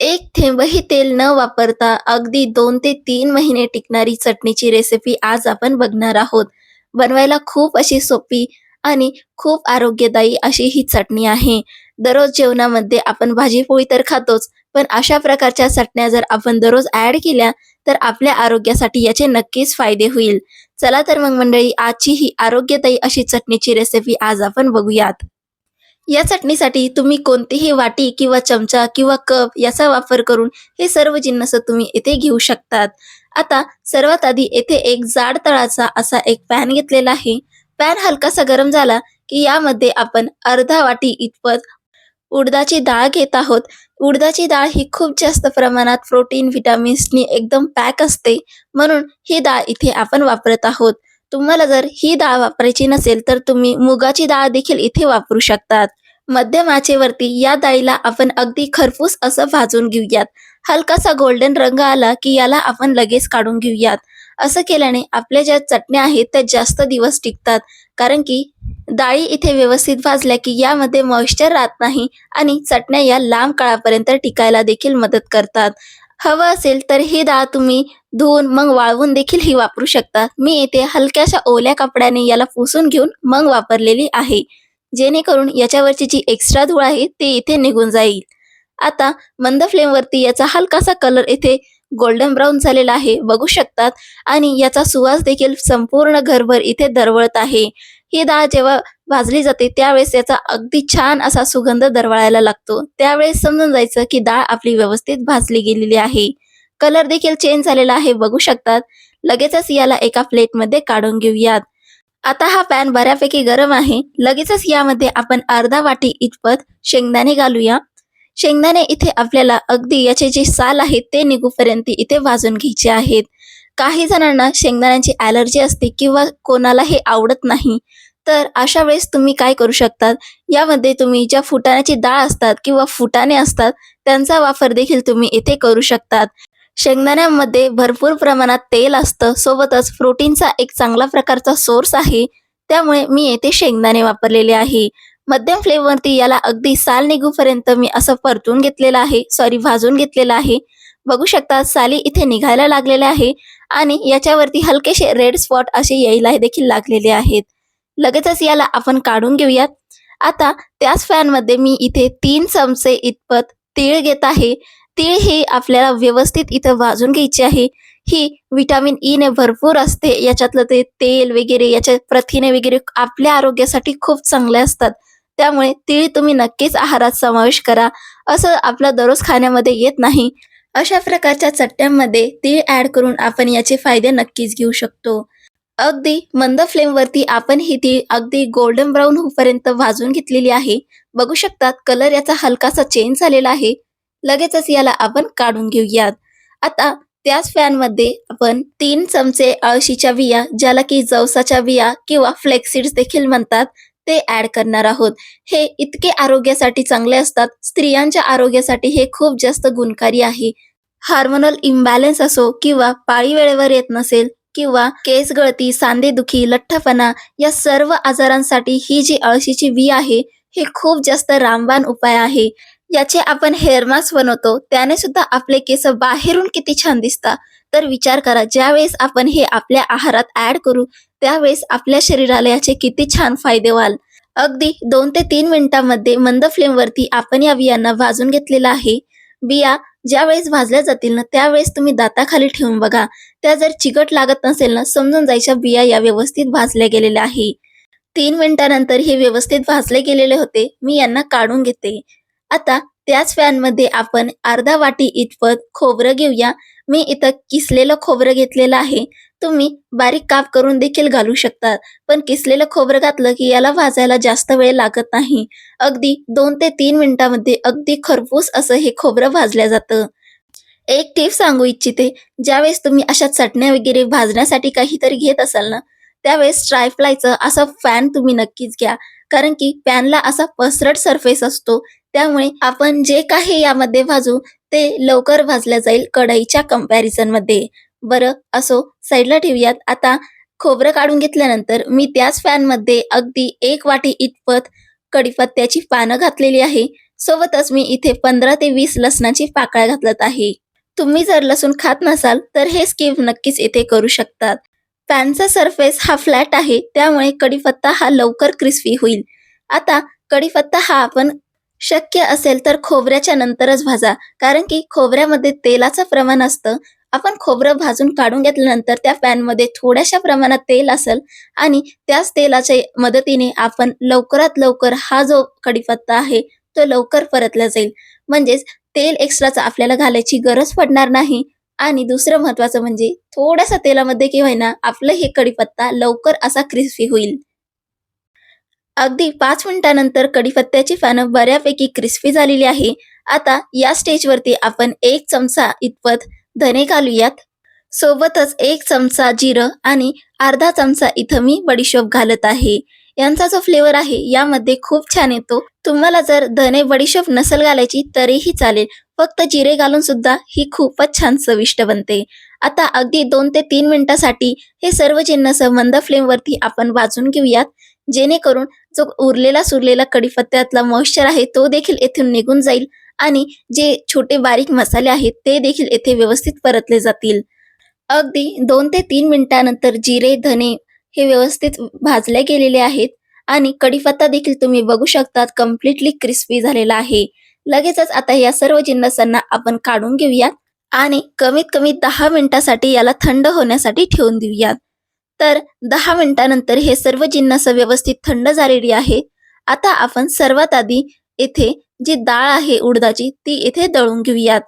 एक थेंबही तेल न वापरता अगदी दोन ते तीन महिने टिकणारी चटणीची रेसिपी आज आपण बघणार आहोत. बनवायला खूप अशी सोपी आणि खूप आरोग्यदायी अशी ही चटणी आहे. दररोज जेवणामध्ये आपण भाजीपोळी तर खातोच पण अशा प्रकारच्या चटण्या जर आपण दररोज ऍड केल्या तर आपल्या आरोग्यासाठी याचे नक्कीच फायदे होईल. चला तर मग मंडळी आजची ही आरोग्यदायी अशी चटणीची रेसिपी आज आपण बघूयात. या चटणीसाठी तुम्ही कोणतीही वाटी किंवा चमचा किंवा कप याचा वापर करून हे सर्व जिन्नस तुम्ही येथे घेऊ शकतात. आता सर्वात आधी येथे एक जाड तळाचा असा एक पॅन घेतलेला आहे. पॅन हलकासा गरम झाला की यामध्ये आपण अर्धा वाटी इतपत उडदाची डाळ घेत आहोत. उडदाची डाळ ही खूप जास्त प्रमाणात प्रोटीन व्हिटॅमिन्सनी एकदम पॅक असते. म्हणून ही डाळ इथे आपण वापरत आहोत. तुम्हाला जर ही डाळ वापरायची नसेल तर तुम्ही मुगाची डाळ देखील इथे वापरू शकतात. मध्यम आचेवरती या डाळीला आपण अगदी खरपूस असं भाजून घेऊयात. हलकासा गोल्डन रंग आला की याला आपण लगेच काढून घेऊयात. असं केल्याने आपल्या ज्या चटण्या आहेत त्या जास्त दिवस टिकतात. कारण की डाळी इथे व्यवस्थित भाजल्या की यामध्ये मॉइश्चर राहत नाही आणि चटण्या या लांब काळापर्यंत टिकायला देखील मदत करतात. हवं असेल तर ही डाळ तुम्ही धुवून मग वाळवून देखील ही वापरू शकता. मी इथे हलक्याशा ओल्या कपड्याने याला पुसून घेऊन मग वापरलेली आहे. जेणेकरून याच्यावरची जी एक्स्ट्रा धूळ आहे ते इथे निघून जाईल. आता मंद फ्लेमवरती याचा हलकासा कलर इथे गोल्डन ब्राऊन झालेला आहे. बघू शकतात. आणि याचा सुवास देखील संपूर्ण घरभर इथे दरवळत आहे. ही डाळ जेव्हा भाजली जाते त्यावेळेस याचा अगदी छान असा सुगंध दरवळायला लागतो. त्यावेळेस समजून जायचं की डाळ आपली व्यवस्थित भाजली गेलेली आहे. कलर देखील चेंज झालेला आहे बघू शकतात. लगेचच याला एका प्लेटमध्ये काढून घेऊयात. आता हा पॅन बऱ्यापैकी गरम आहे. लगेचच यामध्ये आपण अर्धा वाटी इतपत शेंगदाणे घालूया. शेंगदाणे इथे आपल्याला अगदी याचे जे साल आहेत ते निघूपर्यंत इथे भाजून घ्यायचे आहेत. काही जणांना शेंगदाण्यांची ॲलर्जी असते किंवा कोणाला हे आवडत नाही. तर अशा वेळेस तुम्ही काय करू शकतात? यामध्ये तुम्ही ज्या फुटाण्याची डाळ असतात किंवा फुटाणे असतात त्यांचा वापर देखील तुम्ही इथे करू शकतात. शेंगदाण्यामध्ये भरपूर प्रमाणात तेल असतं. सोबतच प्रोटीनचा एक चांगला प्रकारचा सोर्स आहे. त्यामुळे मी येथे शेंगदाणे वापरलेले आहे. मध्यम फ्लेमवरती याला अगदी साल निघूपर्यंत मी असं परतून घेतलेलं आहे. सॉरी भाजून घेतलेलं आहे. बघू शकता साली इथे निघायला लागलेले आहे आणि याच्यावरती हलकेसे रेड स्पॉट असे यायला देखील लागलेले आहेत. लगेचच याला आपण काढून घेऊयात. आता त्याच फॅनमध्ये मी इथे तीन चमचे इतपत तीळ घेत आहे. तीळ हे आपल्याला व्यवस्थित इथं भाजून घ्यायची आहे. ही विटामिन ई e ने भरपूर असते. याच्यातलं ते तेल वगैरे याच्या प्रथिने वगैरे आपल्या आरोग्यासाठी खूप चांगले असतात. त्यामुळे तीळ तुम्ही नक्कीच आहारात समावेश करा. असं आपलं दररोज खाण्यामध्ये येत नाही. अशा प्रकारच्या चट्ट्यांमध्ये तीळ ऍड करून आपण याचे फायदे नक्कीच घेऊ शकतो. अगदी मंद फ्लेमवरती आपण ही ती अगदी गोल्डन ब्राऊन होईपर्यंत भाजून घेतलेली आहे. बघू शकतात कलर याचा हलकासा चेंज झालेला आहे. लगेचच याला आपण काढून घेऊयात. आता त्याच फॅनमध्ये आपण तीन चमचे अळशीच्या बिया ज्याला की जवसाच्या बिया किंवा फ्लेक्सिड्स देखील म्हणतात ते ऍड करणार आहोत. हे इतके आरोग्यासाठी चांगले असतात. स्त्रियांच्या आरोग्यासाठी हे खूप जास्त गुणकारी आहे. हार्मोनल इम्बॅलन्स असो किंवा पाळी वेळेवर येत नसेल किंवा केस गळती सांधेदुखी लठ्ठपणा या सर्व आजारांसाठी ही जी अळशीची बी आहे हे खूप जास्त रामबाण उपाय आहे. याचे आपण हेअर मास्क बनवतो त्याने सुद्धा आपले केस बाहेरून किती छान दिसतात. तर विचार करा ज्यावेळेस आपण हे आपल्या आहारात ऍड करू त्यावेळेस आपल्या शरीराला याचे किती छान फायदे व्हाल. अगदी दोन ते तीन मिनिटांमध्ये मंद फ्लेमवरती आपण या बियांना भाजून घेतलेला आहे. बिया ज्यावेळेस भाजल्या जातील ना त्यावेळेस तुम्ही दाताखाली ठेवून बघा. त्या जर चिकट लागत नसेल ना समजून जायच्या बिया या व्यवस्थित भाजल्या गेलेल्या आहे. तीन मिनिटानंतर हे व्यवस्थित भाजले गेलेले होते मी यांना काढून घेते. आता त्याच फॅनमध्ये आपण अर्धा वाटी इतपत खोबरं घेऊया. मी इथं किसलेलं खोबरं घेतलेलं आहे. तुम्ही बारीक काप करून देखील घालू शकतात पण किसलेलं खोबरं घातलं की याला भाजायला जास्त वेळ लागत नाही. अगदी दोन ते तीन मिनिटांमध्ये अगदी खरपूस असं हे खोबरं भाजलं जातं. एक टिप सांगू इच्छिते ज्यावेळेस तुम्ही अशा चटण्या वगैरे भाजण्यासाठी काहीतरी घेत असाल ना त्यावेळेस ट्रायफ्लायचं असा फॅन तुम्ही नक्कीच घ्या. कारण की पॅनला असा पसरट सरफेस असतो त्यामुळे आपण जे काही यामध्ये भाजू ते लवकर भाजलं जाईल कढईच्या कंपॅरिझनमध्ये. बरं असो साईडला ठेवूयात. आता खोबरं काढून घेतल्यानंतर मी त्याच फॅनमध्ये अगदी एक वाटी इतपत कडीपत्त्याची पानं घातलेली आहे. सोबतच मी इथे पंधरा ते वीस लसणाची पाकळ्या घातलत आहे. तुम्ही जर लसूण खात नसाल तर हे स्किप नक्कीच इथे करू शकतात. पॅनचा सरफेस हा फ्लॅट आहे त्यामुळे कढीपत्ता हा लवकर क्रिस्पी होईल. आता कढीपत्ता हा आपण शक्य असेल तर खोबऱ्याच्या नंतरच भाजा कारण की खोबऱ्यामध्ये तेलाचं प्रमाण असतं. आपण खोबरं भाजून काढून घेतल्यानंतर त्या पॅनमध्ये थोड्याशा प्रमाणात तेल असेल आणि त्याच तेलाच्या मदतीने आपण लवकरात लवकर हा जो कढीपत्ता आहे तो लवकर परतला जाईल. म्हणजेच तेल एक्स्ट्राचं आपल्याला घालायची गरज पडणार नाही. आणि दुसरं महत्वाचं म्हणजे थोड्यासा तेलामध्ये किंवा होईना आपलं हे कढीपत्ता लवकर असा क्रिस्पी होईल. अगदी पाच मिनिटानंतर कढीपत्त्याची पानं बऱ्यापैकी क्रिस्पी झालेली आहे. आता या स्टेजवरती आपण एक चमचा इतपत धने घालूयात. सोबतच एक चमचा जिरं आणि अर्धा चमचा इथं मी बडीशोप घालत आहे. यांचा जो फ्लेवर आहे यामध्ये खूप छान येतो. तुम्हाला जर धने बडीशोप नसल घालायची तरीही चालेल. फक्त जिरे घालून सुद्धा ही खूपच छान चविष्ट बनते. आता अगदी दोन ते तीन मिनिटासाठी हे सर्व जिन्नस मंद फ्लेमवरती आपण भाजून घेऊयात. जेणेकरून जो उरलेला सुरलेला कढीपत्त्यातला मॉइश्चर आहे तो देखील येथून निघून जाईल आणि जे छोटे बारीक मसाले आहेत ते देखील येथे व्यवस्थित परतले जातील. अगदी दोन ते तीन मिनिटानंतर जिरे धने हे व्यवस्थित भाजले गेलेले आहेत. आणि कढीपत्ता देखील तुम्ही बघू शकतात कम्प्लिटली क्रिस्पी झालेला आहे. लगेचच आता या सर्व जिन्नसांना आपण काढून घेऊयात आणि कमीत कमी दहा मिनिटासाठी याला थंड होण्यासाठी ठेवून देऊयात. तर दहा मिनिटानंतर हे सर्व जिन्नस व्यवस्थित थंड झालेली आहेत आता आपण सर्वात आधी येथे जी डाळ आहे उडदाची ती इथे दळून घेऊयात.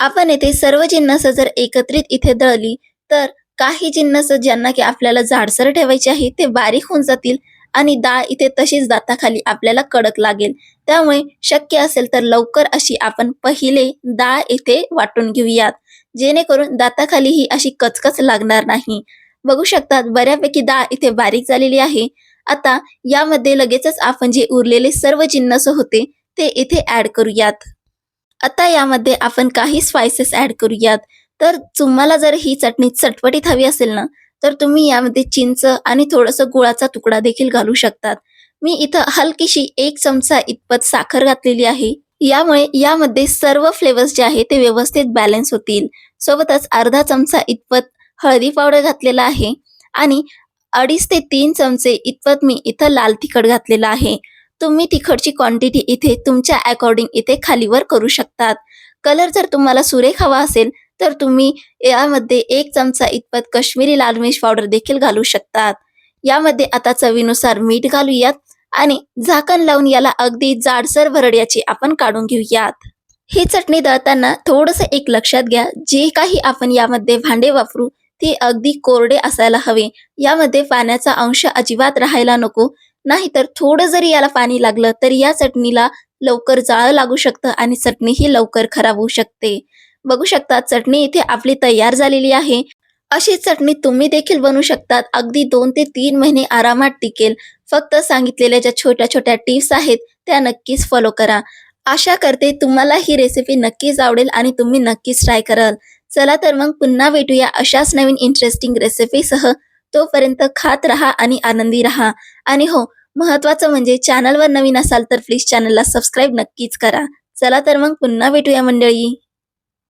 आपण येथे सर्व जिन्नस जर एकत्रित इथे दळली तर काही जिन्नस ज्यांना की आपल्याला जाडसर ठेवायचे आहे ते बारीक होऊन जातील आणि डाळ इथे तशीच दाताखाली आपल्याला कडक लागेल. त्यामुळे शक्य असेल तर लवकर अशी आपण पहिले डाळ इथे वाटून घेऊयात. जेणेकरून दाताखाली ही अशी कचकच लागणार नाही. बघू शकतात बऱ्यापैकी डाळ इथे बारीक झालेली आहे. आता यामध्ये लगेचच आपण जे उरलेले सर्व जिन्नस होते ते इथे ऍड करूयात. आता यामध्ये आपण काही स्पायसेस ऍड करूयात. तर तुम्हाला जर ही चटणी चटपटीत हवी असेल ना तर तुम्ही यामध्ये चिंच आणि थोडंसं गुळाचा तुकडा देखील घालू शकतात. मी इथं हलकीशी एक चमचा इतपत साखर घातलेली आहे. यामुळे यामध्ये सर्व फ्लेवर्स जे आहे ते व्यवस्थित बॅलन्स होतील. सोबतच अर्धा चमचा इतपत हळदी पावडर घातलेला आहे आणि अडीच ते तीन चमचे इतपत मी इथं लाल तिखट घातलेलं आहे. तुम्ही तिखटची क्वांटिटी इथे तुमच्या अकॉर्डिंग इथे खालीवर करू शकतात. कलर जर तुम्हाला सुरेख हवा असेल तर तुम्ही यामध्ये एक चमचा इतपत कश्मीरी लाल मिर्च पावडर देखील घालू शकतात. यामध्ये आता चवीनुसार मीठ घालूयात आणि झाकण लावून याला अगदी जाडसर भरड्याची आपण काढून घेऊयात. ही चटणी दळताना थोडस एक लक्षात घ्या जे काही आपण यामध्ये भांडे वापरू ते अगदी कोरडे असायला हवे. यामध्ये पाण्याचा अंश अजिबात राहायला नको नाहीतर थोडं जरी याला पाणी लागलं तर या चटणीला लवकर जाळं लागू शकतं आणि चटणी ही लवकर खराब होऊ शकते. बघू शकता चटणी इथे आपली तयार झालेली आहे. अशी चटणी तुम्ही देखील बनवू शकतात. अगदी दोन ते तीन महिने आरामात टिकेल. फक्त सांगितलेल्या ज्या छोट्या छोट्या टिप्स आहेत त्या नक्कीच फॉलो करा. आशा करते तुम्हाला ही रेसिपी नक्कीच आवडेल आणि तुम्ही नक्कीच ट्राय कराल. चला तर मग पुन्हा भेटूया अशाच नवीन इंटरेस्टिंग रेसिपीसह तोपर्यंत खात राहा आणि आनंदी राहा. आणि हो महत्वाचं म्हणजे चॅनलवर नवीन असाल तर प्लीज चॅनलला सबस्क्राईब नक्कीच करा. चला तर मग पुन्हा भेटूया मंडळी.